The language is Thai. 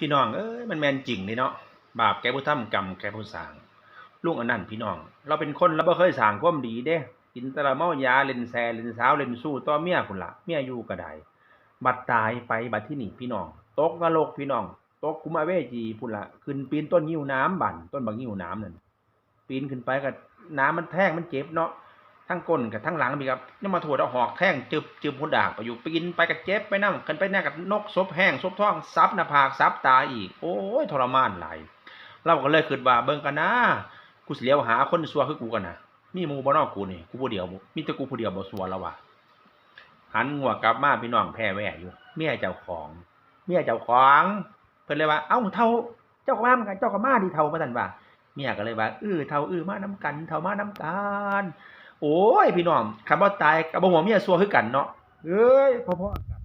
พี่น้องเอ้ยมันแมนจริงนี่เนาะบาปแก่ผู้ทำกรรมแก่ผู้สร้างลุงอันนั้นพี่น้อง เราเป็นคนเราบ่เคยสร้างความดีเด้กินตละเมายาเล่นแซ่เล่นสาวเล่นสู้ต่อเมียพุ่นละเมียอยู่ก็ได้บัดตายไปบัดที่หนีพี่น้องตกนรกพี่น้องตกกุมาเวจีพุ่นละขึ้นปีนต้นงิ้วน้ำบั่นต้นบักงิ้วน้ำนั่นปีนขึ้นไปก็น้ำมันแทงมันเจ็บเนาะ ทั้งก้นกับทั้งหลังมีครับนี่มาถวดเอาหอกแท่งจึบจึบหัวดากไปอยู่ปีนไปกับเจ็บไปนั่งกันไปแน่กับนกซบแห้งซบท้องซับหน้าผากซับตาอีก โอ้ยทรมานหลายเราก็เลยคิดว่าเบิ่งกันนะกูสิเลียวหาคนซัวคือกูกันนะมีมูบ่นอกกูนี่กูผู้เดียวมีแต่กูผู้เดียวบ่ซัวแล้วว่ะหันหัวกลับมาพี่น้องแพ้แว่อยู่เมียเจ้าของเมียเจ้าของเพิ่นเลยว่าเอ้าเท่าเจ้าก็มาเหมือนกันเจ้าก็มาดีเท่ามาซั่นว่าเมียก็เลยว่าเออเท่าเออมานํกันเท่ามานํกัน โอ้ยพี่น้องคำว่าตายกับบ่หัวเมียซัวคือกันเนาะเอ้ยพ่อๆ